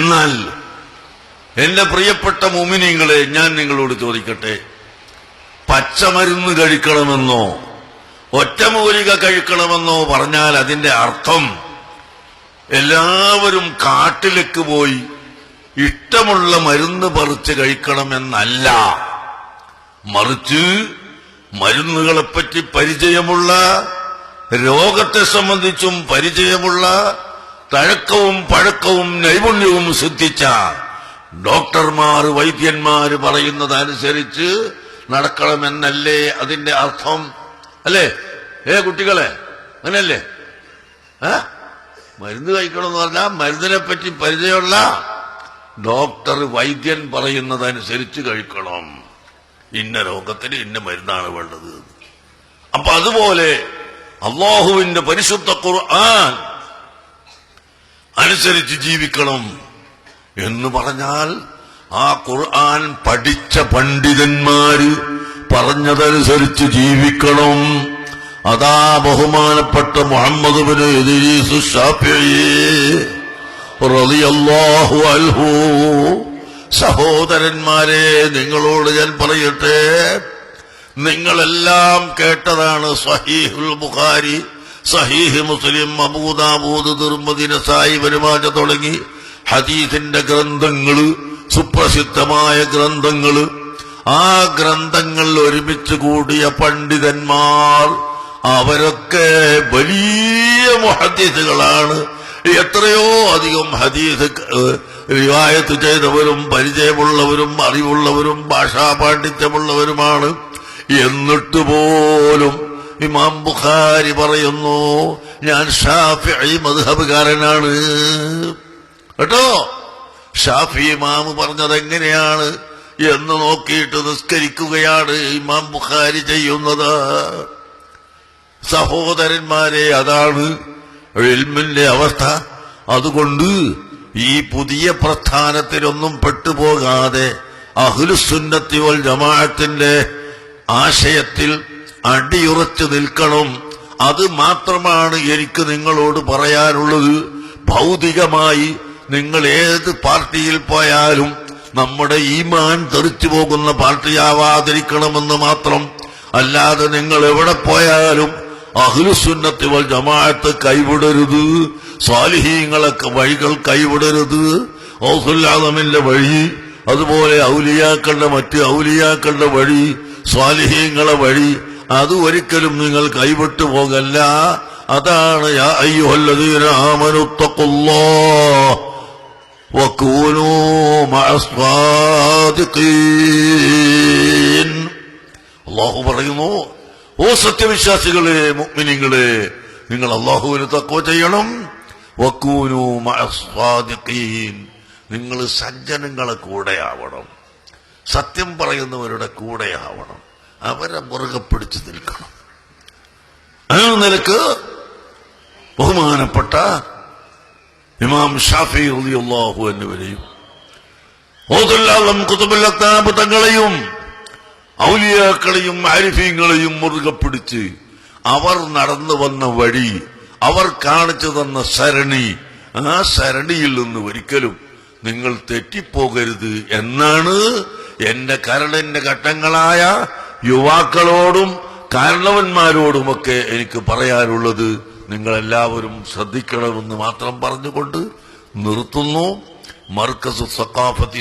എന്നാൽ എന്റെ പ്രിയപ്പെട്ട മുമിനിങ്ങളെ ഞാൻ നിങ്ങളോട് ചോദിക്കട്ടെ പച്ചമരുന്ന് കഴിക്കണമെന്നോ ഒറ്റമൂലിക കഴിക്കണമെന്നോ പറഞ്ഞാൽ അതിന്റെ അർത്ഥം എല്ലാവരും കാട്ടിലേക്ക് പോയി ഇഷ്ടമുള്ള മരുന്ന് പറിച്ച് കഴിക്കണമെന്നല്ല. മറിച്ച് മരുന്നുകളെപ്പറ്റി പരിചയമുള്ള രോഗത്തെ സംബന്ധിച്ചും പരിചയമുള്ള തഴക്കവും പഴക്കവും നൈപുണ്യവും സിദ്ധിച്ച ഡോക്ടർമാർ വൈദ്യന്മാർ പറയുന്നതനുസരിച്ച് നടക്കണമെന്നല്ലേ അതിന്റെ അർത്ഥം? അല്ലേ? ഏ കുട്ടികളെ അങ്ങനല്ലേ മരുന്ന് കഴിക്കണമെന്ന് പറഞ്ഞാൽ മരുന്നിനെ പറ്റി പരിചയമുള്ള ഡോക്ടർ വൈദ്യൻ പറയുന്നതനുസരിച്ച് കഴിക്കണം. ഇന്ന രോഗത്തിന് ഇന്ന മരുന്നാണ് വേണ്ടത്. അപ്പൊ അതുപോലെ അള്ളാഹുവിന്റെ പരിശുദ്ധ ഖുർആൻ അനുസരിച്ച് ജീവിക്കണം എന്ന് പറഞ്ഞാൽ ആ ഖുർആൻ പഠിച്ച പണ്ഡിതന്മാര് പറഞ്ഞതനുസരിച്ച് ജീവിക്കണം. അതാ ബഹുമാനപ്പെട്ട മുഹമ്മദ് റളിയല്ലാഹു അൻഹു. സഹോദരന്മാരെ നിങ്ങളോട് ഞാൻ പറയട്ടെ. നിങ്ങളെല്ലാം കേട്ടതാണ് സഹീഹുൽ ബുഖാരി. സഹീഹ് മുസ്ലിം അബൂദാബൂദ് തിർമതി നസായി പെരുമാറ്റ തുടങ്ങി. ഹദീസിന്റെ ഗ്രന്ഥങ്ങൾ സുപ്രസിദ്ധമായ ഗ്രന്ഥങ്ങൾ. ആ ഗ്രന്ഥങ്ങൾ ഒരുമിച്ച് കൂടിയ പണ്ഡിതന്മാർ അവരൊക്കെ വലിയ മുഹദ്ദീസുകളാണ്. എത്രയോ അധികം ഹദീസ് റിവായത്ത് ചെയ്തവരും പരിചയമുള്ളവരും അറിവുള്ളവരും ഭാഷാ പാണ്ഡിത്യമുള്ളവരുമാണ്. എന്നിട്ട് പോലും ഇമാം ബുഖാരി പറയുന്നു ഞാൻ ഷാഫി മധുഹബുകാരനാണ് കേട്ടോ? ഷാഫി ഇമാമ് പറഞ്ഞത് എങ്ങനെയാണ് എന്ന് നോക്കിയിട്ട് നിസ്കരിക്കുകയാണ് ഇമാം ബുഖാരി ചെയ്യുന്നത്. സഹോദരന്മാരെ അതാണ് എൽമിന്റെ അവസ്ഥ. അതുകൊണ്ട് ഈ പുതിയ പ്രസ്ഥാനത്തിലൊന്നും പെട്ടുപോകാതെ അഹ്ലുസുന്നത്തി വൽ ജമാഅത്തിന്റെ ആശയത്തിൽ അടിയുറച്ചു നിൽക്കണം. അത് മാത്രമാണ് എനിക്ക് നിങ്ങളോട് പറയാനുള്ളത്. ഭൗതികമായി നിങ്ങൾ ഏത് പാർട്ടിയിൽ പോയാലും നമ്മുടെ ഈമാൻ തെറിച്ചു പോകുന്ന പാർട്ടിയാവാതിരിക്കണമെന്ന് മാത്രം. അല്ലാതെ നിങ്ങൾ എവിടെ പോയാലും അഹ്ലുസുന്നത്തി വൽ ജമാഅത്ത് കൈവിടരുത്. സ്വാലിഹീങ്ങളെ വഴികൾ കൈവിടരുത്. ഔസുല്ലാദമിന്റെ വഴി അതുപോലെ ഔലിയാക്കളുടെ മറ്റ് ഔലിയാക്കളുടെ വഴി സ്വാലിഹീങ്ങളെ വഴി അത് ഒരിക്കലും നിങ്ങൾ കൈവിട്ടു പോകല്ല. അതാണ് അള്ളാഹു പറയുന്നു ഓ സത്യവിശ്വാസികളെ മുഅ്മിനീങ്ങളെ നിങ്ങൾ അള്ളാഹുവിന് തക്കോ ചെയ്യണം. നിങ്ങൾ സജ്ജനങ്ങളെ കൂടെയാവണം സത്യം പറയുന്നവരുടെ കൂടെയാവണം അവരെ മുറുകെ പിടിച്ചു നിൽക്കണം. ആ നിലയ്ക്ക് ബഹുമാനപ്പെട്ട ഇമാം ഷാഫി റളിയല്ലാഹു എന്നിവരെയും ഓതുല്ലാഹം കുതുബുല്ലത്താബ് തങ്ങളെയും ഔലിയാക്കളെയും ആരിഫീങ്ങളെയും മുറുകെ പിടിച്ച് അവർ നടന്നു വന്ന വഴി അവർ കാണിച്ചു തന്ന സരണി ആ സരണിയിൽ നിന്ന് ഒരിക്കലും നിങ്ങൾ തെറ്റിപ്പോകരുത് എന്നാണ് എന്റെ കരളിന്റെ ഘട്ടങ്ങളായ യുവാക്കളോടും കാരണവന്മാരോടുമൊക്കെ എനിക്ക് പറയാനുള്ളത് നിങ്ങളെല്ലാവരും ശ്രദ്ധിക്കണമെന്ന് മാത്രം പറഞ്ഞുകൊണ്ട് നിർത്തുന്നു. മർക്കസ് സക്കാഫത്തി